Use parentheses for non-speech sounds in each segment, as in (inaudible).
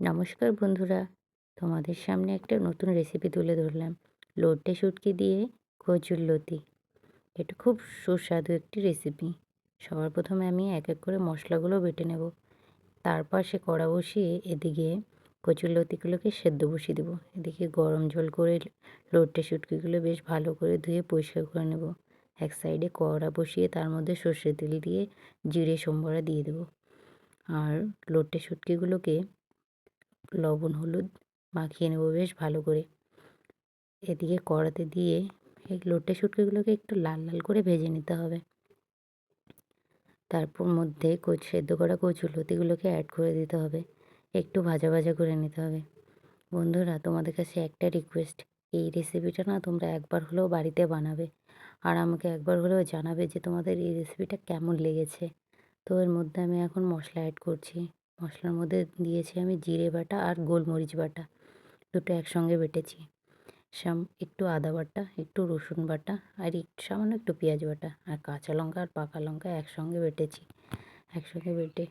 নমস্কার বন্ধুরা, তোমাদের সামনে একটা নতুন রেসিপি তুলে ধরলাম। লোটে শুটকি দিয়ে কচুর লতি। এটা খুব সুস্বাদু একটি রেসিপি সবার প্রথমে আমি এক এক করে মশলাগুলো বেটে নেব। তারপর সে কড়া বসিয়ে এদিকে কচুর লতিগুলোকে সেদ্ধ বসিয়ে দেবো। এদিকে গরম জল করে লোটে শুটকিগুলো বেশ ভালো করে ধুয়ে পরিষ্কার করে নেব। এক সাইডে কড়া বসিয়ে তার মধ্যে সর্ষে তেল দিয়ে জিরে সোমবড়া দিয়ে দেবো। আর লোটে শুটকিগুলোকে লবণ, হলুদ মাখিয়ে নেব বেশ ভালো করে। এদিকে কড়াতে দিয়ে এই লোটে শুটকিগুলোকে একটু লাল লাল করে ভেজে নিতে হবে। তারপর মধ্যে কচ সেদ্ধ করা কচু লতিগুলোকে অ্যাড করে দিতে হবে। একটু ভাজা ভাজা করে নিতে হবে। বন্ধুরা, তোমাদের কাছে একটা রিকোয়েস্ট এই রেসিপিটা না তোমরা একবার হলেও বাড়িতে বানাবে। আর আমাকে একবার হলেও জানাবে যে তোমাদের এই রেসিপিটা কেমন লেগেছে। তো এর মধ্যে আমি এখন মশলা অ্যাড করছি। মশলার মধ্যে দিয়েছি আমি জিরে বাটা আর গোলমরিচ বাটা। দুটো একসঙ্গে বেটেছি। সাম, একটু আদা বাটা, একটু রসুন বাটা আর একটু সামান্য একটু পেঁয়াজ বাটা আর কাঁচা লঙ্কা আর পাকা লঙ্কা একসঙ্গে বেটেছি। একসঙ্গে বেটে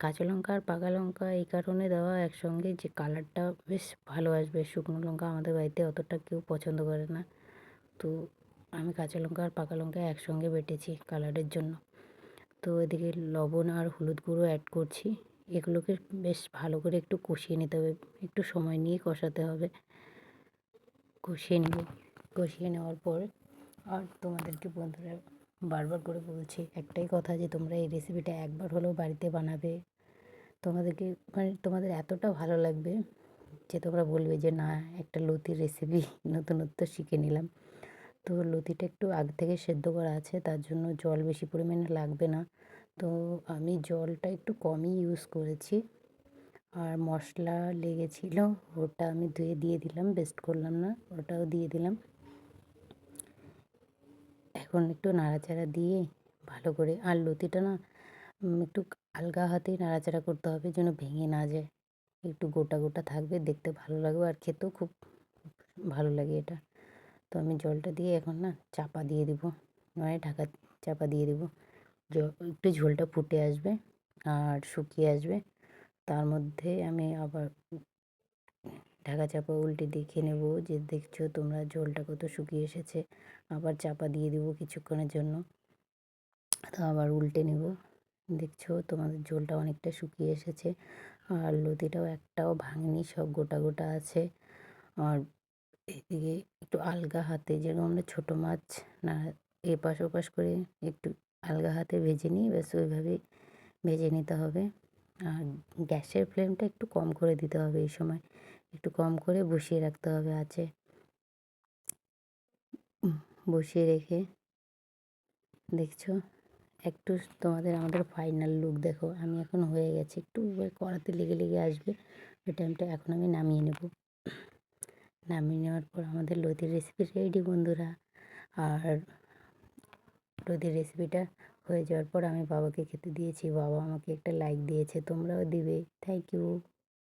কাঁচা লঙ্কা আর পাকা লঙ্কা এই কারণে দেওয়া একসঙ্গে যে কালারটা বেশ ভালো আসবে। শুকনো লঙ্কা আমাদের বাড়িতে অতটা কেউ পছন্দ করে না। তো আমি কাঁচা লঙ্কা আর পাকা লঙ্কা একসঙ্গে বেটেছি কালারের জন্য। তো এদিকে লবণ আর হলুদ গুঁড়ো অ্যাড করছি। এগুলোকে বেশ ভালো করে একটু কষিয়ে নিতে হবে। একটু সময় নিয়ে কষাতে হবে। কষিয়ে নেব। কষিয়ে নেওয়ার পর আর তোমাদেরকে বন্ধুরা বারবার করে বলছি, একটাই কথা যে তোমরা এই রেসিপিটা একবার হলেও বাড়িতে বানাবে। তোমাদেরকে মানে তোমাদের এতটা ভালো লাগবে যে তোমরা বলবে যে, না, একটা লতির রেসিপি (laughs) নতুনত্ব শিখে নিলাম। তো লতিটা একটু আগে থেকে সেদ্ধ করা আছে, তার জন্য জল বেশি পরিমাণে লাগবে না। তো আমি জলটা একটু কমই ইউজ করেছি। আর মশলা লেগেছিল, ওটা আমি ধুয়ে দিয়ে দিলাম বেস্ট করলাম না, ওটাও দিয়ে দিলাম। এখন একটু নাড়াচাড়া দিয়ে ভালো করে, আর লতিটা না একটু আলগা হাতেই নাড়াচাড়া করতে হবে যেন ভেঙে না যায়। একটু গোটা গোটা থাকবে, দেখতে ভালো লাগবে আর খেতেও খুব ভালো লাগে এটা। তো আমি জলটা দিয়ে এখন না চাপা দিয়ে দেবো মানে ঢাকা চাপা দিয়ে দেবো। একটু ঝোলটা ফুটে আসবে আর শুকিয়ে আসবে। তার মধ্যে আমি আবার ঢাকা চাপা উল্টে দেখে নেব যে দেখছ তোমরা ঝোলটা কত শুকিয়ে এসেছে। আবার চাপা দিয়ে দেবো কিছুক্ষণের জন্য। তো আবার উল্টে নেব। দেখছ তোমাদের ঝোলটা অনেকটা শুকিয়ে এসেছে। আর লতিটাও একটাও ভাঙেনি, সব গোটা গোটা আছে। আর এদিকে একটু আলগা হাতে, যেরকম আমরা ছোটো মাছ না এপাশ ওপাশ করে একটু আলগা হাতে ভেজে নিই, ব্যাস ওইভাবেই ভেজে নিতে হবে। আর গ্যাসের ফ্লেমটা একটু কম করে দিতে হবে এই সময়। একটু কম করে বসিয়ে রাখতে হবে আছে বসিয়ে রেখে দেখছ? একটু তোমাদের আমাদের ফাইনাল লুক দেখো। আমি এখন হয়ে গেছে। একটু কড়াতে লেগে লেগে আসবে। ওই টাইমটা এখন আমি নামিয়ে নেব। নামিয়ে নেওয়ার পর আমাদের লতির রেসিপি রেডি বন্ধুরা। আর লতির রেসিপিটা হয়ে যাওয়ার পর আমি বাবাকে খেতে দিয়েছি। বাবা আমাকে একটা লাইক দিয়েছে, তোমরাও দিবে। Thank you